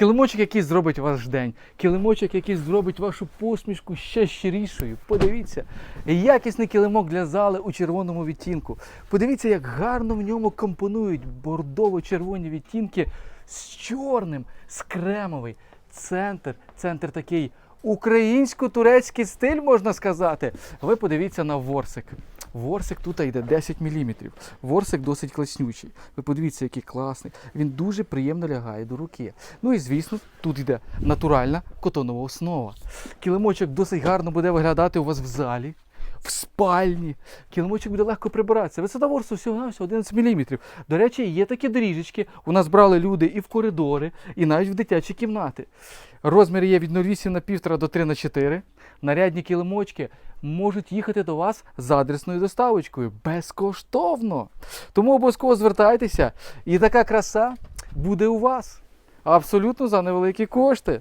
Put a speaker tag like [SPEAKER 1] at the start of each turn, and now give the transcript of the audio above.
[SPEAKER 1] Килимочок, який зробить ваш день, килимочок, який зробить вашу посмішку ще щирішою. Подивіться, якісний килимок для зали у червоному відтінку. Подивіться, як гарно в ньому компонують бордово-червоні відтінки з чорним, з кремовий. Центр, центр такий українсько-турецький стиль, можна сказати. Ви подивіться на ворсик. Ворсик тут йде 10 мм. Ворсик досить класнючий. Ви подивіться, який класний. Він дуже приємно лягає до руки. Ну і звісно, тут йде натуральна котонова основа. Килимочок досить гарно буде виглядати у вас в залі. В спальні. Килимочок буде легко прибиратися. Висота ворсу всього на 11 мм. До речі, є такі доріжечки. У нас брали люди і в коридори, і навіть в дитячі кімнати. Розміри є від 0,8 на 1,5 до 3 на 4. Нарядні килимочки можуть їхати до вас з адресною доставочкою безкоштовно. Тому обов'язково звертайтеся, і така краса буде у вас. Абсолютно за невеликі кошти.